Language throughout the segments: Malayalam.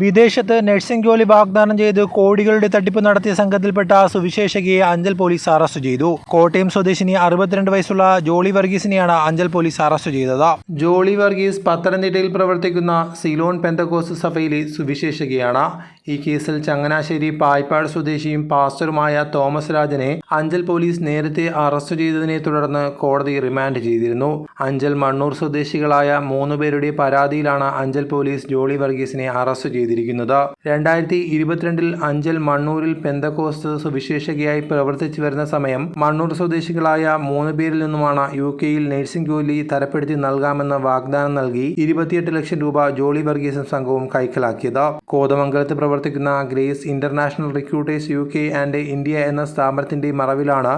വിദേശത്ത് നഴ്സിംഗ് ജോലി വാഗ്ദാനം ചെയ്ത് കോടികളുടെ തട്ടിപ്പ് നടത്തിയ സംഘത്തിൽപ്പെട്ട സുവിശേഷകയെ അഞ്ചൽ പോലീസ് അറസ്റ്റ് ചെയ്തു. കോട്ടയം സ്വദേശിനി അറുപത്തിരണ്ട് വയസ്സുള്ള ജോളി വർഗീസിനെയാണ് അഞ്ചൽ പോലീസ് അറസ്റ്റ് ചെയ്തത്. ജോളി വർഗീസ് പത്തനംതിട്ടയിൽ പ്രവർത്തിക്കുന്ന സിലോൺ പെന്തകോസ് സഭയിലെ സുവിശേഷകയാണ്. ഈ കേസിൽ ചങ്ങനാശ്ശേരി പായ്പാട് സ്വദേശിയും പാസ്റ്ററുമായ തോമസ് രാജനെ അഞ്ചൽ പോലീസ് നേരത്തെ അറസ്റ്റ് ചെയ്തതിനെ തുടർന്ന് കോടതി റിമാൻഡ് ചെയ്തിരുന്നു. അഞ്ചൽ മണ്ണൂർ സ്വദേശികളായ മൂന്ന് പേരുടെ പരാതിയിലാണ് അഞ്ചൽ പോലീസ് ജോളി വർഗീസിനെ അറസ്റ്റ് ചെയ്തിരിക്കുന്നത്. രണ്ടായിരത്തി ഇരുപത്തിരണ്ടിൽ അഞ്ചൽ മണ്ണൂരിൽ പെന്തക്കോസ്ത് സുവിശേഷകയായി പ്രവർത്തിച്ചു വരുന്ന സമയം മണ്ണൂർ സ്വദേശികളായ മൂന്ന് പേരിൽ നിന്നുമാണ് യു കെയിൽ നഴ്സിംഗ് ജോലി തരപ്പെടുത്തി നൽകാമെന്ന വാഗ്ദാനം നൽകി ഇരുപത്തിയെട്ട് ലക്ഷം രൂപ ജോളി വർഗീസും സംഘവും കൈക്കലാക്കിയത്. കോതമംഗലത്ത് പ്രവർത്തിക്കുന്ന Grace International Recruiters U K and India എന്ന സ്ഥാപനത്തിന്റെ മറവിലാണ്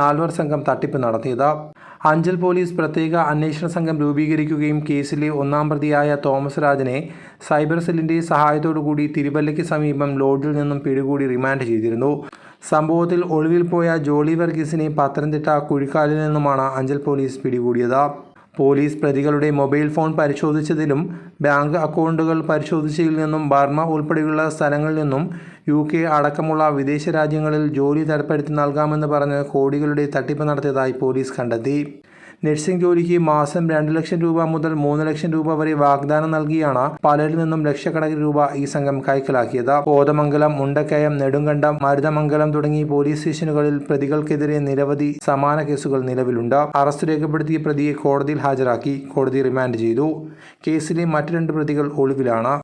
നാൽവർ സംഘം തട്ടിപ്പ് നടത്തിയത്. അഞ്ചൽ പോലീസ് പ്രത്യേക അന്വേഷണ സംഘം രൂപീകരിക്കുകയും കേസിലെ ഒന്നാം പ്രതിയായ തോമസ് രാജനെ സൈബർ സെല്ലിന്റെ സഹായത്തോടുകൂടി തിരുവല്ലയ്ക്ക് സമീപം ലോഡ്ജിൽ നിന്നും പിടികൂടി റിമാൻഡ് ചെയ്തിരുന്നു. സംഭവത്തിൽ ഒളിവിൽ പോയ ജോളി വർഗീസിനെ പത്തനംതിട്ട കുഴിക്കാലിൽ നിന്നുമാണ് അഞ്ചൽ പോലീസ് പിടികൂടിയത്. പോലീസ് പ്രതികളുടെ മൊബൈൽ ഫോൺ പരിശോധിച്ചതിലും ബാങ്ക് അക്കൗണ്ടുകൾ പരിശോധിച്ചതിൽ നിന്നും ബർമ ഉൾപ്പെടെയുള്ള സ്ഥലങ്ങളിൽ നിന്നും യു കെ അടക്കമുള്ള വിദേശ രാജ്യങ്ങളിൽ ജോലി തരപ്പെടുത്തി നൽകാമെന്ന് പറഞ്ഞ് കോടികളുടെ തട്ടിപ്പ് നടത്തിയതായി പോലീസ് കണ്ടെത്തി. നഴ്സിംഗ് ജോലിക്ക് മാസം രണ്ട് ലക്ഷം രൂപ മുതൽ മൂന്ന് ലക്ഷം രൂപ വരെ വാഗ്ദാനം നൽകിയാണ് പലരിൽ നിന്നും ലക്ഷക്കണക്കിന് രൂപ ഈ സംഘം കൈക്കലാക്കിയത്. കോതമംഗലം മുണ്ടക്കയം നെടുങ്കണ്ടം മരുതമംഗലം തുടങ്ങി പോലീസ് സ്റ്റേഷനുകളിൽ പ്രതികൾക്കെതിരെ നിരവധി സമാന കേസുകൾ നിലവിലുണ്ട്. അറസ്റ്റ് രേഖപ്പെടുത്തിയ പ്രതിയെ കോടതിയിൽ ഹാജരാക്കി കോടതി റിമാൻഡ് ചെയ്തു. കേസിലെ മറ്റു രണ്ട് പ്രതികൾ ഒളിവിലാണ്.